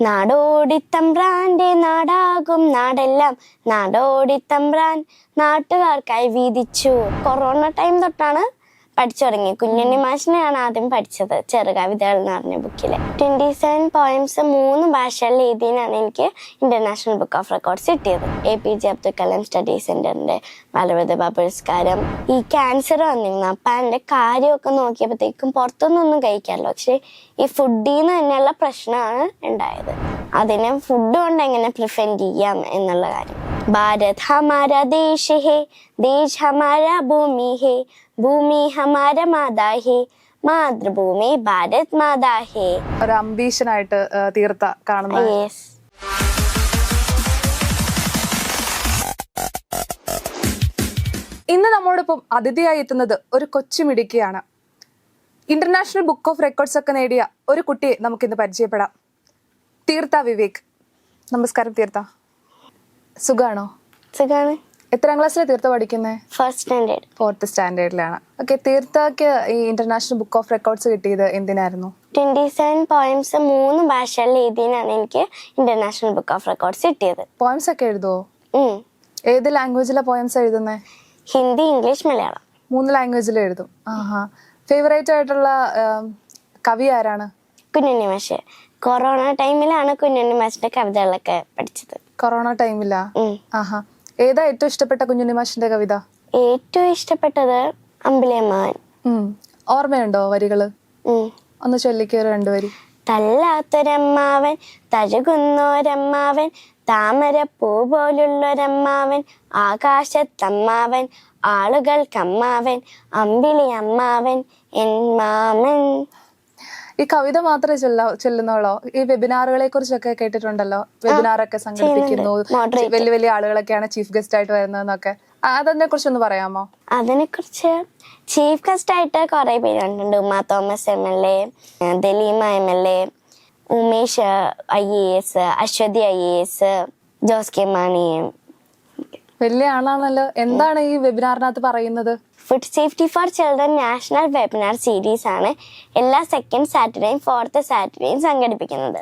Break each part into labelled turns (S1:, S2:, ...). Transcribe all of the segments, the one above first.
S1: നാടോടിത്തമ്പ്രാന്റെ നാടാകും നാടെല്ലാം. നാടോടിത്തമ്പ്രാൻ നാട്ടുകാർക്കായി വീതിച്ചു. Corona time തൊട്ടാണ് പഠിച്ചു തുടങ്ങി. കുഞ്ഞുണ്ണി മാഷിനെയാണ് ആദ്യം പഠിച്ചത് ചെറുകവിതകൾ എന്ന് പറഞ്ഞ ബുക്കിൽ ട്വന്റി സെവൻ പോയിംസ് മൂന്ന് ഭാഷകളിൽ എഴുതിയാണ് എനിക്ക് ഇന്റർനാഷണൽ ബുക്ക് ഓഫ് റെക്കോർഡ്സ് കിട്ടിയത്. A P J Abdul Kalam study സെന്ററിന്റെ ബാലപ്രതിഭ പുരസ്കാരം. ഈ ക്യാൻസർ വന്നിരുന്നു. അപ്പൊ അതിന്റെ കാര്യമൊക്കെ നോക്കിയപ്പോഴത്തേക്കും പുറത്തുനിന്നൊന്നും കഴിക്കാമല്ലോ പക്ഷെ ഈ ഫുഡിൽ നിന്ന് തന്നെയുള്ള പ്രശ്നമാണ് ഉണ്ടായത്. അതിനെ ഫുഡ് കൊണ്ട് എങ്ങനെ പ്രിവെന്റ് ചെയ്യാം എന്നുള്ള കാര്യം. ഭാരത് ഹമാര देश ഹേ ദേശ് ഹമാര ഭൂമി ഹേ ഭൂമി ഹമാര മാതാ ഹേ മാതൃഭൂമി ഭാരത് മാതാ ഹേ
S2: ഒരു അംബീഷനായിട്ട് തീർത്ത കാണുന്ന ഇന്ന് നമ്മോടൊപ്പം അതിഥിയായി എത്തുന്നത് ഒരു കൊച്ചു മിടുക്കിയാണ്. ഇന്റർനാഷണൽ ബുക്ക് ഓഫ് റെക്കോർഡ്സ് ഒക്കെ നേടിയ ഒരു കുട്ടിയെ നമുക്കിന്ന് പരിചയപ്പെടാം. തീർത്ത വിവേക്. നമസ്കാരം തീർത്ത. സുഖാണോ?
S1: സുഖാണ്.
S2: എത്രാം ക്ലാസ്സിലെ തീർത്ത പഠിക്കുന്നത്
S1: ഫസ്റ്റ് സ്റ്റാൻഡേർഡ്
S2: ഫോർത്ത് സ്റ്റാൻഡേർഡിലാണ് ഓക്കെ തീർത്ഥക്ക് ഈ ഇന്റർനാഷണൽ ബുക്ക് ഓഫ് റെക്കോർഡ്സ് കിട്ടിയത് എന്തിനായിരുന്നു?
S1: ട്വന്റി സെവൻ പോയിംസ് മൂന്ന് ഭാഷകളിൽ എഴുതിയാണ് എനിക്ക് ഇന്റർനാഷണൽ ബുക്ക് ഓഫ് റെക്കോർഡ്സ് കിട്ടിയത്.
S2: പോയംസ് ഒക്കെ എഴുതുമോ. ഏത് ലാംഗ്വേജിലെ പോയംസ് എഴുതുന്നത്
S1: ഹിന്ദി ഇംഗ്ലീഷ് മലയാളം.
S2: മൂന്ന് ലാംഗ്വേജിൽ എഴുതും. ആഹാ. ഫേവറേറ്റ് ആയിട്ടുള്ള കവി ആരാണ്?
S1: കുഞ്ഞുണ്ണി മാഷ്. കൊറോണ ടൈമിലാണ് കുഞ്ഞുണ്ണി മാഷിന്റെ കവിതകളൊക്കെ പഠിച്ചത്.
S2: കൊറോണ ടൈമിലാ. ആഹാ. ഏതാ ഏറ്റവും ഇഷ്ടപ്പെട്ട കുഞ്ഞുണ്ണി മാഷിന്റെ കവിത?
S1: ഏറ്റവും ഇഷ്ടപ്പെട്ടത് അമ്പിളിയമ്മാവൻ.
S2: ഉം. ഓർമ്മയുണ്ടോ
S1: വരികൾ.
S2: ഒന്ന് ചൊല്ലിക്ക് ഒരു രണ്ടു വരി.
S1: തല്ലാത്തൊരമ്മാവൻ തഴുകുന്നോരമ്മാവൻ താമരപ്പൂ പോലുള്ളൊരമ്മാവൻ ആകാശത്തമ്മാവൻ ആളുകൾക്കമ്മാവൻ അമ്പിളി അമ്മാവൻ എൻ മാമൻ.
S2: ഈ കവിത മാത്രമേ ചൊല്ല ചൊല്ലുന്നുള്ളോ? ഈ വെബിനാറുകളെ കുറിച്ചൊക്കെ കേട്ടിട്ടുണ്ടല്ലോ? വെബിനാറൊക്കെ സംഘടിപ്പിക്കുന്നു. വലിയ വലിയ ആളുകളൊക്കെയാണ് ചീഫ് ഗസ്റ്റ് ആയിട്ട് വരുന്നതെന്നൊക്കെ. അതിനെ കുറിച്ചൊന്ന് പറയാമോ?
S1: അതിനെ കുറിച്ച് ചീഫ് ഗസ്റ്റ് ആയിട്ട് കുറെ പേരുണ്ട് കണ്ടിട്ടുണ്ട്. Uma Thomas M L A Daleema M L A Umesh I A S Aswathy I A S Jose K Mani
S2: വലിയ ആളാണല്ലോ. എന്താണ് ഈ വെബിനാറിനകത്ത് പറയുന്നത്?
S1: Food safety for children national webinar series ആണ് എല്ലാ സെക്കൻഡ് സാറ്റർഡേയും ഫോർത്ത് സാറ്റർഡേയും സംഘടിപ്പിക്കുന്നത്.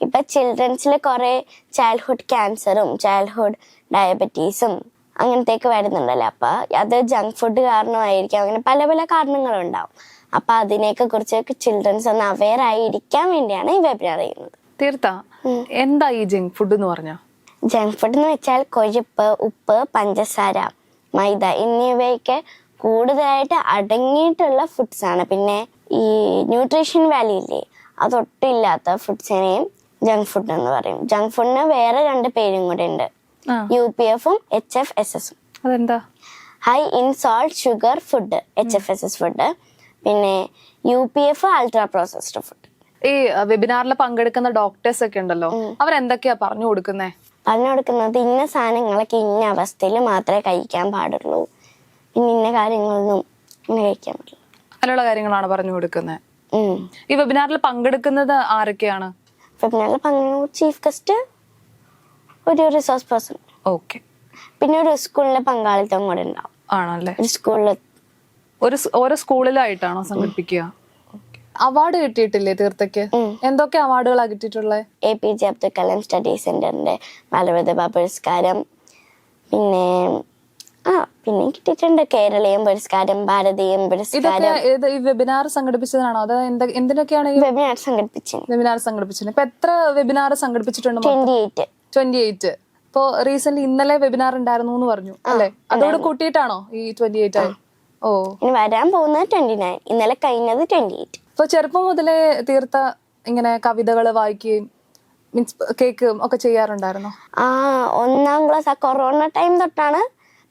S1: ഇപ്പൊ ചിൽഡ്രൻസിൽ കുറെ ചൈൽഡ്ഹുഡ് ക്യാൻസറും ചൈൽഡ്ഹുഡ് ഡയബറ്റീസും അങ്ങനത്തേക്ക് വരുന്നുണ്ടല്ലോ. അപ്പൊ അത് ജങ്ക് ഫുഡ് കാരണമായിരിക്കാം. അങ്ങനെ പല പല കാരണങ്ങളുണ്ടാവും. അപ്പൊ അതിനെയൊക്കെ കുറിച്ച് ചിൽഡ്രൻസ് ഒന്ന് അവെയർ ആയിരിക്കാൻ വേണ്ടിയാണ് ഈ വെബിനാർ ചെയ്യുന്നത്.
S2: തീർത്ത. എന്താ ഈ ജങ്ക് ഫുഡ് എന്ന് പറഞ്ഞ?
S1: ജങ്ക് ഫുഡ് എന്ന് വെച്ചാൽ കൊഴുപ്പ് ഉപ്പ് പഞ്ചസാര മൈദ എന്നിവയൊക്കെ കൂടുതലായിട്ട് അടങ്ങിയിട്ടുള്ള ഫുഡ്സ് ആണ്. പിന്നെ ഈ ന്യൂട്രീഷൻ വാല്യൂ ഇല്ലേ അതൊട്ടില്ലാത്ത ഫുഡ്സിനെയും ജങ്ക് ഫുഡ് എന്ന് പറയും. ജങ്ക് ഫുഡിന് വേറെ രണ്ട് പേരും കൂടെ ഉണ്ട്. യു പി എഫും എച്ച് എഫ് എസ് എസും
S2: അതെന്താ?
S1: High in salt sugar food H F S S food പിന്നെ U P F ultra processed food
S2: ഈ വെബിനാറിൽ പങ്കെടുക്കുന്ന ഡോക്ടേഴ്സ് ഒക്കെ ഉണ്ടല്ലോ അവരെന്തൊക്കെയാ പറഞ്ഞു കൊടുക്കുന്നേ?
S1: പറഞ്ഞു കൊടുക്കുന്നത് ഇന്ന സാധനങ്ങളൊക്കെ ഇന്ന അവസ്ഥയിൽ മാത്രമേ കഴിക്കാൻ പാടുള്ളൂ. പിന്നെ ഇന്ന കാര്യങ്ങളൊന്നും ഇങ്ങനെ കഴിക്കാൻ പറ്റില്ല
S2: അങ്ങനെയുള്ള കാര്യങ്ങളാണ് പറഞ്ഞു കൊടുക്കുന്നത് ഈ വെബിനാറിൽ പങ്കെടുക്കുന്നത് ആരൊക്കെയാണ്?
S1: വെബിനാറിൽ പങ്കെടുക്കുന്നത് ചീഫ് ഗസ്റ്റ് ഒരു റിസോഴ്സ് പേഴ്സൺ
S2: ഓക്കെ.
S1: പിന്നെ ഒരു സ്കൂളിലെ പങ്കാളിത്തം കൂടെ ഉണ്ടാവും.
S2: ആണല്ലേ?
S1: ഒരു സ്കൂളിൽ
S2: ഒരു ഓരോ സ്കൂളിലായിട്ടാണോ സംഘടിപ്പിക്കുക? അവാർഡ് കിട്ടിയിട്ടില്ലേ തീർത്ഥയ്ക്ക്? എന്തൊക്കെ അവാർഡുകളാണ് കിട്ടിയിട്ടുള്ളത്
S1: A P J Abdul Kalam study സെന്ററിന്റെ ബാലപ്രതിഭ പുരസ്കാരം. പിന്നെ ആ പിന്നെ കിട്ടിയിട്ടുണ്ട് കേരളീയം പുരസ്കാരം ഭാരതീയം പുരസ്കാരം.
S2: ഈ വെബിനാർ സംഘടിപ്പിച്ചതാണോ അത് എന്തിനൊക്കെയാണ്
S1: വെബിനാർ സംഘടിപ്പിച്ചു
S2: വെബിനാർ സംഘടിപ്പിച്ചത്? ഇപ്പൊ എത്ര വെബിനാർ സംഘടിപ്പിച്ചിട്ടുണ്ട്
S1: ട്വന്റി എയ്റ്റ്
S2: ട്വന്റി എയ്റ്റ് ഇപ്പോ റീസെന്റ് ഇന്നലെ വെബിനാർ ഉണ്ടായിരുന്നു എന്ന് പറഞ്ഞു അല്ലെ? അതോട് കൂട്ടിയിട്ടാണോ ഈ ട്വന്റി എയ്റ്റ് ആയി ഓ.
S1: ഇനി വരാൻ പോകുന്നത് ട്വന്റി നയൻ ഇന്നലെ കഴിഞ്ഞത് ട്വന്റി എയ്റ്റ്
S2: ഇപ്പൊ ചെറുപ്പം മുതലേ തീർത്ത ഇങ്ങനെ കവിതകൾ വായിക്കുകയും മീൻസ് കേൾക്കുകയും ഒക്കെ ചെയ്യാറുണ്ടായിരുന്നു?
S1: ആ ഒന്നാം ക്ലാസ് ആ കൊറോണ ടൈം തൊട്ടാണ്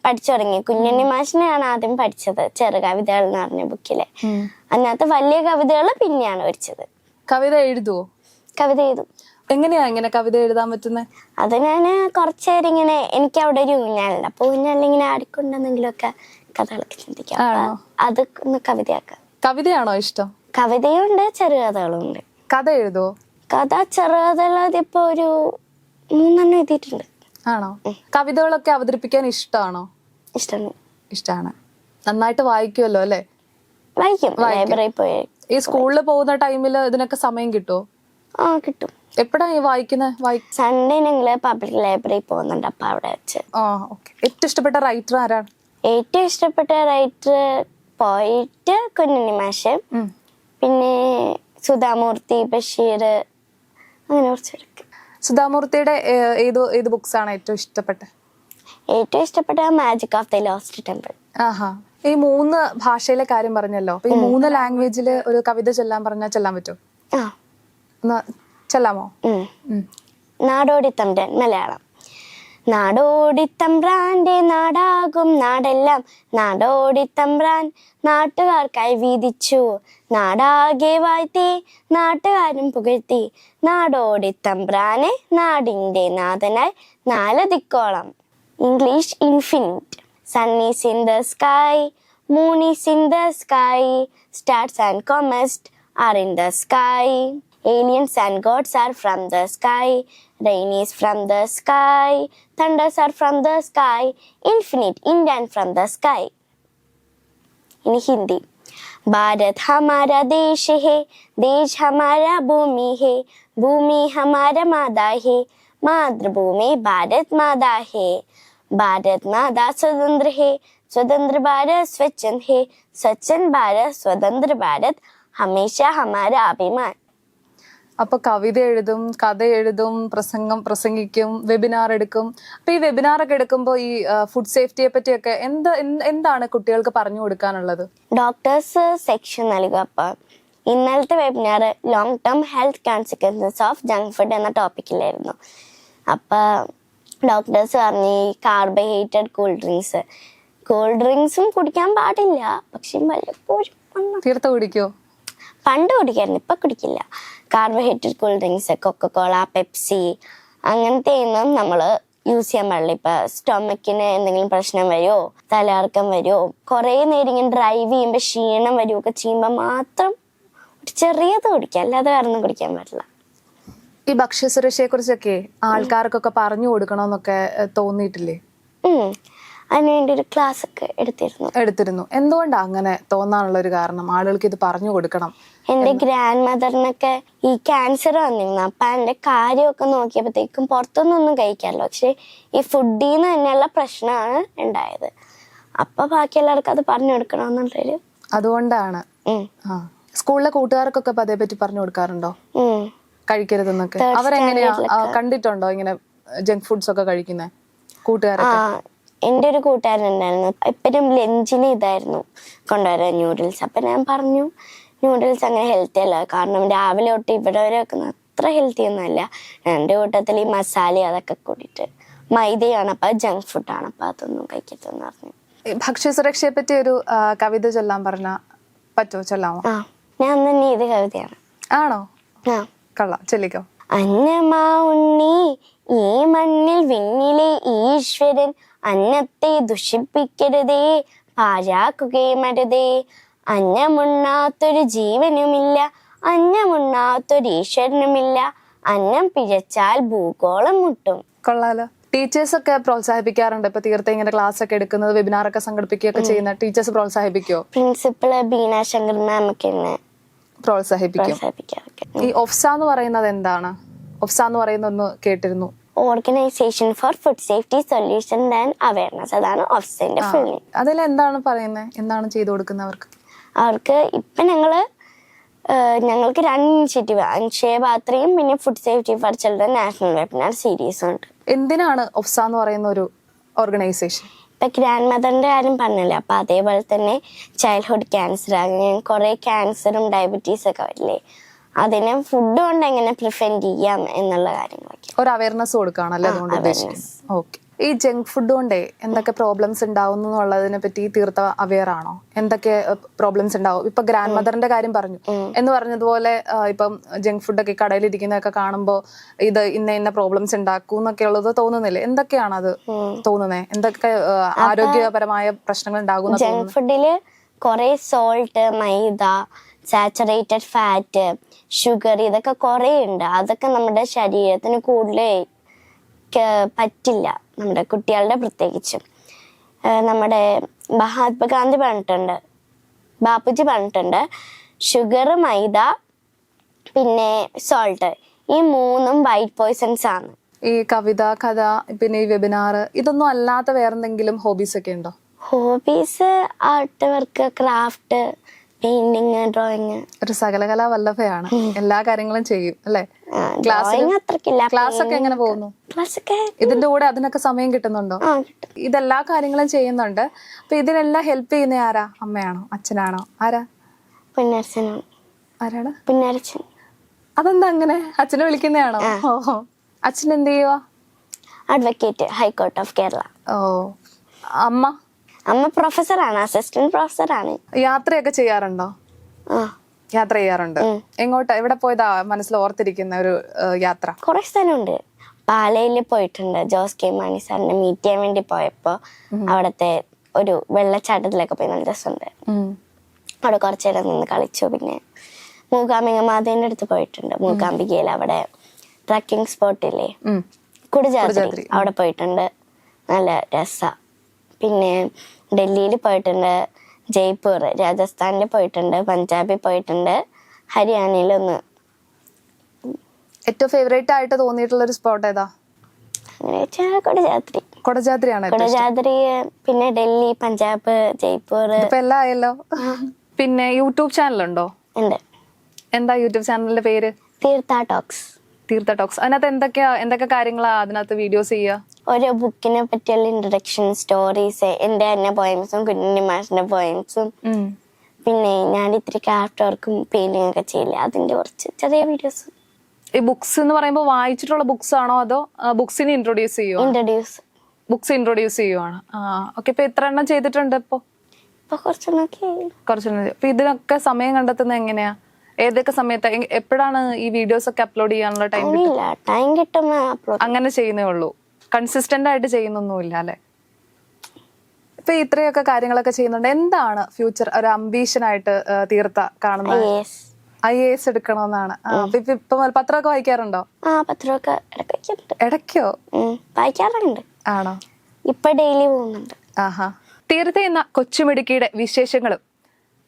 S1: പഠിച്ചു തുടങ്ങി കുഞ്ഞുണ്ണി മാഷിനെയാണ് ആദ്യം പഠിച്ചത് ചെറു ചെറുകവിതകൾ എന്ന് പറഞ്ഞ ബുക്കിൽ അതിനകത്ത് വലിയ കവിതകൾ പിന്നെയാണ് പഠിച്ചത്
S2: കവിത എഴുതുവോ?
S1: കവിത എഴുതും.
S2: എങ്ങനെയാ ഇങ്ങനെ കവിത എഴുതാൻ പറ്റുന്നത്
S1: അത് ഞാൻ കുറച്ചേരം ഇങ്ങനെ എനിക്ക് അവിടെ ഒരു ഊഞ്ഞാലുണ്ട്. അപ്പൊ ഊഞ്ഞാലിൽ ഇങ്ങനെ ആടിക്കൊണ്ടെന്തെങ്കിലുമൊക്കെ കഥകളൊക്കെ ചിന്തിക്കാം. അത് ഒന്ന് കവിതയാക്കാം.
S2: കവിതയാണോ ഇഷ്ടം?
S1: കവിതയും ചെറുകഥകളുണ്ട്. ചെറുകഥകളും ഉണ്ട്
S2: കഥ എഴുതോ?
S1: കഥ ചെറുകഥകൾ ഇപ്പൊ ഒരു മൂന്നെണ്ണം എഴുതിയിട്ടുണ്ട്.
S2: ആണോ? കവിതകളൊക്കെ അവതരിപ്പിക്കാൻ ഇഷ്ടമാണോ
S1: ഇഷ്ടമാണ്.
S2: ഇഷ്ടമാണ് നന്നായിട്ട് വായിക്കുമല്ലോ അല്ലേ?
S1: വായിക്കും. ലൈബ്രറി പോയി
S2: ഈ സ്കൂളിൽ പോകുന്ന ടൈമിൽ ഇതിനൊക്കെ സമയം കിട്ടുമോ
S1: ആ കിട്ടും.
S2: എപ്പോഴാ ഈ വായിക്കുന്നത് വായി
S1: സൺഡേ ഞങ്ങൾ പബ്ലിക് ലൈബ്രറി പോകുന്നുണ്ട് അപ്പൊ അവിടെ വെച്ച്.
S2: ആ ഓക്കെ. ഏറ്റവും ഇഷ്ടപ്പെട്ട റൈറ്റർ ആരാണ്?
S1: ഏറ്റവും ഇഷ്ടപ്പെട്ട റൈറ്റർ പോയിട്ട് കുഞ്ഞുണ്ണി മാഷ്. പിന്നെ സുധാമൂർത്തി ബഷീർ അങ്ങനെ കുറച്ച്
S2: പേരൊക്കെ. സുധാമൂർത്തിയുടെ ഏത് ഏത് ബുക്സ് ആണ് ഏറ്റവും ഇഷ്ടപ്പെട്ട
S1: ഏറ്റവും ഇഷ്ടപ്പെട്ട magic of the lost temple
S2: ആഹാ. ഈ മൂന്ന് ഭാഷയിലെ കാര്യം പറഞ്ഞല്ലോ. ഈ മൂന്ന് ലാംഗ്വേജിൽ ഒരു കവിത ചൊല്ലാൻ പറഞ്ഞാൽ ചെല്ലാൻ പറ്റുമോ? ചെല്ലാമോ? നാടോടി
S1: തമ്പൻ മലയാളം. നാടോടിത്തമ്പ്രാന്റെ നാടാകും നാടെല്ലാം. നാടോടിത്തമ്പ്രാൻ നാട്ടുകാർക്കായി വീതിച്ചു. നാടാകെ വാഴ്ത്തി നാട്ടുകാരും പുകഴ്ത്തി. നാടോടിത്തമ്പ്രാനെ നാടിന്റെ നാഥനായി നാല് ദിക്കോളം English infinite. Is in the sky. Moon in the sky. Stars and comets are in the sky. Aliens and gods are from the sky. Rain is from the sky. Thunders are from the sky. Infinite Indian from the sky. in Hindi Bharat हमारा देश है देश हमारा भूमि है भूमि हमारा माता है मातृभूमि भारत माता है भारत माता स्वतंत्र है स्वतंत्र भारत स्वच्छंद है स्वच्छंद भारत स्वतंत्र भारत हमेशा हमारा अभिमान
S2: അപ്പൊ കവിത എഴുതും കഥ എഴുതും പ്രസംഗം പ്രസംഗിക്കും വെബിനാർ എടുക്കും. അപ്പൊ ഈ വെബിനാർ ഒക്കെ എടുക്കുമ്പോൾ ഈ ഫുഡ് സേഫ്റ്റിയെ പറ്റിയൊക്കെ എന്ത് എന്ത്- എന്താണ് കുട്ടികൾക്ക് പറഞ്ഞു കൊടുക്കാനുള്ളത്?
S1: ഡോക്ടേഴ്സ് സെക്ഷൻ നൽകുക അപ്പൊ ഇന്നലത്തെ webinar long term health consequences of junk food എന്ന ടോപ്പിക്കിലായിരുന്നു അപ്പോൾ ഡോക്ടേഴ്സ് പറഞ്ഞു ഈ കാർബോഹൈഡ്രേറ്റഡ് കൂൾ ഡ്രിങ്ക്സ് കൂൾ ഡ്രിങ്ക്സും കുടിക്കാൻ പാടില്ല. പക്ഷെ വല്ലപ്പോഴും
S2: തീർത്ത കുടിക്കോ?
S1: പണ്ട് കുടിക്കായിരുന്നു ഇപ്പം കുടിക്കില്ല. Carbohydrate cool drinks cola Pepsi അങ്ങനത്തെ ഒന്നും നമ്മൾ യൂസ് ചെയ്യാൻ പാടില്ല. ഇപ്പൊ സ്റ്റൊമക്കിന് എന്തെങ്കിലും പ്രശ്നം വരുമോ തലകറക്കം വരുമോ കുറേ നേരം ഇങ്ങനെ ഡ്രൈവ് ചെയ്യുമ്പോൾ ക്ഷീണം വരുമൊക്കെ ചെയ്യുമ്പോൾ മാത്രം ഒരു ചെറിയത് കുടിക്കുക അല്ലാതെ വേറെ ഒന്നും കുടിക്കാൻ പാടില്ല.
S2: ഈ ഭക്ഷ്യസുരക്ഷയെ കുറിച്ചൊക്കെ ആൾക്കാർക്കൊക്കെ പറഞ്ഞു കൊടുക്കണമെന്നൊക്കെ തോന്നിയിട്ടില്ലേ.
S1: അതിനുവേണ്ടി ഒരു ക്ലാസ് ഒക്കെ എടുത്തിരുന്നു.
S2: എടുത്തിരുന്നു. എന്തുകൊണ്ടാണ് അങ്ങനെ തോന്നാനുള്ള ഒരു കാരണം? ആളുകൾക്ക് ഇത് പറഞ്ഞു കൊടുക്കണം.
S1: എന്റെ ഗ്രാൻഡ് മദറിനൊക്കെ ഈ ക്യാൻസർ വന്നിരുന്നു. അപ്പൊ എന്റെ കാര്യമൊക്കെ നോക്കിയപ്പോഴത്തേക്കും പുറത്തുനിന്നൊന്നും കഴിക്കാമല്ലോ പക്ഷെ ഈ ഫുഡിൽ നിന്ന് തന്നെയുള്ള പ്രശ്നമാണ് ഉണ്ടായത്. അപ്പൊ ബാക്കി എല്ലാവർക്കും അത് പറഞ്ഞു കൊടുക്കണമെന്നുള്ളൊരു
S2: അതുകൊണ്ടാണ്. സ്കൂളിലെ കൂട്ടുകാർക്കൊക്കെ അതേ അതേപറ്റി പറഞ്ഞു കൊടുക്കാറുണ്ടോ. കഴിക്കരുതെന്നൊക്കെ. അവരെങ്ങനെയാ? കണ്ടിട്ടുണ്ടോ ഇങ്ങനെ ജങ്ക് ഫുഡ്സ് ഒക്കെ കഴിക്കുന്നത് കൂട്ടുകാരൊക്കെ?
S1: എന്റെ ഒരു കൂട്ടുകാരൻ ഉണ്ടായിരുന്നു. എപ്പോഴും ലഞ്ചിന് ഇതായിരുന്നു കൊണ്ടുവരാൻ ന്യൂഡിൽസ് അപ്പൊ ഞാൻ പറഞ്ഞു ന്യൂഡിൽസ് അങ്ങനെ ഹെൽത്തി അല്ല. കാരണം രാവിലെ തൊട്ട് ഇവിടെ വരെ വെക്കുന്ന അത്ര ഹെൽത്തി ഒന്നുമല്ല എന്റെ കൂട്ടത്തിൽ ഈ മസാല അതൊക്കെ കൂടിയിട്ട് മൈദയാണ് അപ്പൊ ജങ്ക് ഫുഡാണ് അപ്പൊ അതൊന്നും കഴിക്കരുതെന്ന് പറഞ്ഞു.
S2: ഭക്ഷ്യ ഭക്ഷ്യസുരക്ഷയെ പറ്റി ഒരു കവിത ചൊല്ലാൻ പറഞ്ഞ പറ്റോ ചൊല്ലാമോ?
S1: ആ ഞാൻ തന്നെ ഇത് കവിതയാണ്.
S2: ആണോ?
S1: ആ.
S2: കള്ളാം. ചൊല്ലിക്കോ.
S1: അന്നമാ ഉണ്ണി ഈ മണ്ണിൽ വിണ്ണിലെ ഈശ്വരൻ അന്നത്തെ ദുഷിപ്പിക്കരുതേ പാഴാക്കുകയും അരുതേ അന്നമുണ്ണാത്തൊരു ജീവനുമില്ല അന്നമുണ്ണാത്തൊരു ഈശ്വരനുമില്ല അന്നം പിഴച്ചാൽ ഭൂഗോളം മുട്ടും.
S2: കൊള്ളാലോ. ടീച്ചേഴ്സ് ഒക്കെ പ്രോത്സാഹിപ്പിക്കാറുണ്ട്. ഇപ്പൊ തീർത്ത ഇങ്ങനെ ക്ലാസ് ഒക്കെ എടുക്കുന്നത് വെബിനാർ ഒക്കെ സംഘടിപ്പിക്കുകയൊക്കെ ചെയ്യുന്ന ടീച്ചേഴ്സ് പ്രോത്സാഹിപ്പിക്കോ
S1: പ്രിൻസിപ്പൾ ബീന ശങ്കർ മാം ഒക്കെ
S2: പ്രോത്സാഹിപ്പിക്കും ഈ ഒഫ്സ എന്ന് പറയുന്നത് എന്താണ്? ഒഫ്സ എന്ന് പറയുന്ന ഒന്ന് കേട്ടിരുന്നു.
S1: Organisation for food safety solution and awareness അതാണ് ഓഫീസിന്റെ ഫുൾ നെയിം
S2: അതിൽ എന്താണ് പറയുന്നത് എന്താണ് ചെയ്തു കൊടുക്കുന്നവർക്ക്
S1: അവർക്ക്? ഇപ്പൊ ഞങ്ങൾ ഞങ്ങൾക്ക് രണ്ട് ഇനിഷ്യേറ്റീവ് അക്ഷയപാത്രയും പിന്നെ food safety for children national webinar സീരീസും ഉണ്ട്.
S2: എന്തിനാണ് ഒഫ്സ എന്ന് പറയുന്ന ഒരു ഓർഗനൈസേഷൻ
S1: ഇപ്പം ഗ്രാൻഡ് മദറിന്റെ കാര്യം പറഞ്ഞില്ലേ? അപ്പം അതേപോലെ തന്നെ ചൈൽഡ്ഹുഡ് ക്യാൻസർ അങ്ങനെ കുറേ ക്യാൻസറും ഡയബറ്റീസ് ഒക്കെ വരില്ലേ? അതിനെ ഫുഡ് കൊണ്ട് എങ്ങനെ പ്രിവെന്റ് ചെയ്യാം എന്നുള്ള കാര്യങ്ങളൊക്കെ
S2: ഒരു അവയർനെസ് കൊടുക്കുകയാണല്ലേ അതുകൊണ്ട് ഉദ്ദേശിക്കുന്നത്? ഓക്കെ. ഈ ജങ്ക് ഫുഡ് കൊണ്ടേ എന്തൊക്കെ പ്രോബ്ലംസ് ഉണ്ടാവുന്നു എന്നുള്ളതിനെ പറ്റി തീർത്ത അവയർ ആണോ? എന്തൊക്കെ പ്രോബ്ലംസ് ഉണ്ടാവും? ഇപ്പൊ ഗ്രാൻഡ് മദറിന്റെ കാര്യം പറഞ്ഞു. എന്ന് പറഞ്ഞതുപോലെ ഇപ്പം ജങ്ക് ഫുഡ് ഒക്കെ കടയിൽ ഇരിക്കുന്നതൊക്കെ കാണുമ്പോൾ ഇത് ഇന്ന ഇന്ന പ്രോബ്ലംസ് ഉണ്ടാക്കും എന്നൊക്കെ ഉള്ളത് തോന്നുന്നില്ലേ? എന്തൊക്കെയാണ് അത് തോന്നുന്നത് എന്തൊക്കെ ആരോഗ്യപരമായ പ്രശ്നങ്ങൾ ഉണ്ടാകുന്നു
S1: ജങ്ക് ഫുഡിൽ കുറേ salt maida saturated fat sugar ഇതൊക്കെ കുറേ ഉണ്ട് അതൊക്കെ നമ്മുടെ ശരീരത്തിന് കൂടുതൽ പറ്റില്ല നമ്മുടെ കുട്ടികളുടെ പ്രത്യേകിച്ചും. നമ്മുടെ മഹാത്മാഗാന്ധി പറഞ്ഞിട്ടുണ്ട് ബാപ്പുജി പറഞ്ഞിട്ടുണ്ട് ഷുഗർ മൈദ പിന്നെ സോൾട്ട് ഈ മൂന്നും വൈറ്റ് പോയിസൺസ് ആണ്.
S2: ഈ കവിത കഥ പിന്നെ ഈ വെബിനാർ ഇതൊന്നും അല്ലാത്ത വേറെന്തെങ്കിലും ഹോബീസ് ഒക്കെ ഉണ്ടോ?
S1: Hobbies art work craft painting drawing
S2: ഒരു സകലകലാ വല്ലഭയാണ്. എല്ലാ കാര്യങ്ങളും ചെയ്യും അല്ലേ? ക്ലാസ് ഒക്കെ എങ്ങനെ പോകുന്നു? ഇതിന്റെ കൂടെ അതിനൊക്കെ സമയം കിട്ടുന്നുണ്ടോ? ഇതെല്ലാ കാര്യങ്ങളും ചെയ്യുന്നുണ്ട്. അപ്പൊ ഇതിനെല്ലാം ഹെൽപ്പ് ചെയ്യുന്ന ആരാ? അമ്മയാണോ? അച്ഛനാണോ? ആരാ?
S1: പുന്നരച്ചനാണ്.
S2: ആരാണ്?
S1: പുന്നരച്ചൻ.
S2: അതെന്താ അങ്ങനെ? അച്ഛനെ വിളിക്കുന്നതാണോ? ഓഹോ അച്ഛൻ എന്ത് ചെയ്യുവാ?
S1: Advocate high court of Kerala
S2: ഓ. അമ്മ?
S1: അമ്മ പ്രൊഫസറാണ് അസിസ്റ്റന്റ് പ്രൊഫസറാണ്.
S2: യാത്രയൊക്കെ ചെയ്യാറുണ്ടോ?
S1: ആ.
S2: യാത്ര ചെയ്യാറുണ്ട്. എങ്ങോട്ടാ എവിടെ പോയതാ മനസ്സിൽ ഓർത്തിരിക്കുന്ന ഒരു ഏഹ്, യാത്ര?
S1: കുറെ സ്ഥലമുണ്ട്. പാലയിൽ പോയിട്ടുണ്ട്. ജോസ് കെ മാണി സാറിനെ മീറ്റ് ചെയ്യാൻ വേണ്ടി പോയപ്പോ അവിടത്തെ ഒരു വെള്ളച്ചാട്ടത്തിലൊക്കെ പോയി നല്ല രസമുണ്ട്. അവിടെ കുറച്ചു നേരം നിന്ന് കളിച്ചു. പിന്നെ മൂകാംബിക മാതേന്റെ അടുത്ത് പോയിട്ടുണ്ട്. മൂകാംബികയിൽ അവിടെ ട്രക്കിംഗ് സ്പോട്ടില്ലേ
S2: ഉം.
S1: കുടജാദ്രി
S2: കുടജാദ്രി,
S1: അവിടെ പോയിട്ടുണ്ട്. നല്ല രസ. പിന്നെ ഡൽഹിയിൽ പോയിട്ടുണ്ട് ജയ്പൂർ രാജസ്ഥാനിൽ പോയിട്ടുണ്ട് പഞ്ചാബിൽ പോയിട്ടുണ്ട് ഹരിയാനയിൽ ഒന്ന്.
S2: ഏറ്റവും ഫേവറേറ്റ് ആയിട്ട് തോന്നിയിട്ടുള്ള ഒരു സ്പോട്ട് ഏതാ?
S1: കൊടജാത്രി.
S2: കൊടജാദ്രിയാണ് ഏറ്റവും
S1: പിന്നെ ഡൽഹി പഞ്ചാബ് ജയ്പൂർ.
S2: എല്ലാം ആയല്ലോ. പിന്നെ യൂട്യൂബ് ചാനൽ ഉണ്ടോ?
S1: ഉണ്ട്.
S2: എന്താ യൂട്യൂബ് ചാനലിന്റെ പേര്?
S1: തീർത്ഥ ടോക്സ്.
S2: തീർത്ഥ ടോക്സ് അതിനകത്ത് എന്തൊക്കെയാ എന്തൊക്കെ കാര്യങ്ങളാ അതിനകത്ത് വീഡിയോസ് ചെയ്യുക?
S1: ഓരോ ബുക്കിനെ പറ്റിയുള്ള ഇൻട്രഡക്ഷൻ സ്റ്റോറീസ് എന്റെ തന്നെ പോയംസും കുഞ്ഞി മാഷിന്റെ പോയിംസും പിന്നെ ഞാൻ ഇത്തിരി ക്രാഫ്റ്റ് വർക്കും പെയിന്റിംഗ് ഒക്കെ ചെയ്യില്ല അതിന്റെ കുറച്ച് ചെറിയ വീഡിയോസ്
S2: ഈ ബുക്സ് എന്ന് പറയുമ്പോൾ വായിച്ചിട്ടുള്ള ബുക്സ് ആണോ അതോ ബുക്സിനെ ഇൻട്രൊഡ്യൂസ് ചെയ്യുമോ
S1: ഇൻട്രൊഡ്യൂസ്
S2: ബുക്സ് ഇൻട്രൊഡ്യൂസ് ചെയ്യുവാണ്. ആ ഓക്കെ ഇപ്പൊ എത്ര എണ്ണം ചെയ്തിട്ടുണ്ട് ഇപ്പൊ?
S1: ഇപ്പൊ കുറച്ചെണ്ണൊക്കെ
S2: കുറച്ചെണ്ണം ചെയ്തു. അപ്പൊ ഇതിനൊക്കെ സമയം കണ്ടെത്തുന്നത് എങ്ങനെയാ? ഏതൊക്കെ സമയത്ത് എപ്പോഴാണ് ഈ വീഡിയോസ് ഒക്കെ അപ്ലോഡ് ചെയ്യാനുള്ള ടൈം
S1: ടൈം കിട്ടുമ്പോ അപ്ലോഡ്
S2: അങ്ങനെ ചെയ്യുന്നേ ഉള്ളൂ. കൺസിസ്റ്റന്റ് ആയിട്ട് ചെയ്യുന്നൊന്നുമില്ല അല്ലെ? ഇപ്പൊ ഇത്രയൊക്കെ കാര്യങ്ങളൊക്കെ ചെയ്യുന്നുണ്ട്. എന്താണ് ഫ്യൂച്ചർ ഒരു അംബീഷൻ ആയിട്ട് തീർത്ത കാണുന്നത് ഐ എ എസ് എടുക്കണമെന്നാണ് ഇപ്പൊ പത്രമൊക്കെ വായിക്കാറുണ്ടോ?
S1: ആ പത്രമൊക്കെ ഇടയ്ക്കോ? വായിക്കാറുണ്ട്.
S2: ആണോ?
S1: ഇപ്പൊ ഡെയിലി പോകുന്നുണ്ട്.
S2: ആഹാ. തീർത്ത എന്ന കൊച്ചുമിടുക്കിയുടെ വിശേഷങ്ങളും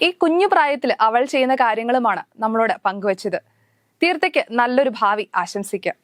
S2: ഈ കുഞ്ഞു പ്രായത്തിൽ അവൾ ചെയ്യുന്ന കാര്യങ്ങളുമാണ് നമ്മളോട് പങ്കുവച്ചത്. തീർത്ഥയ്ക്ക് നല്ലൊരു ഭാവി ആശംസിക്കാം.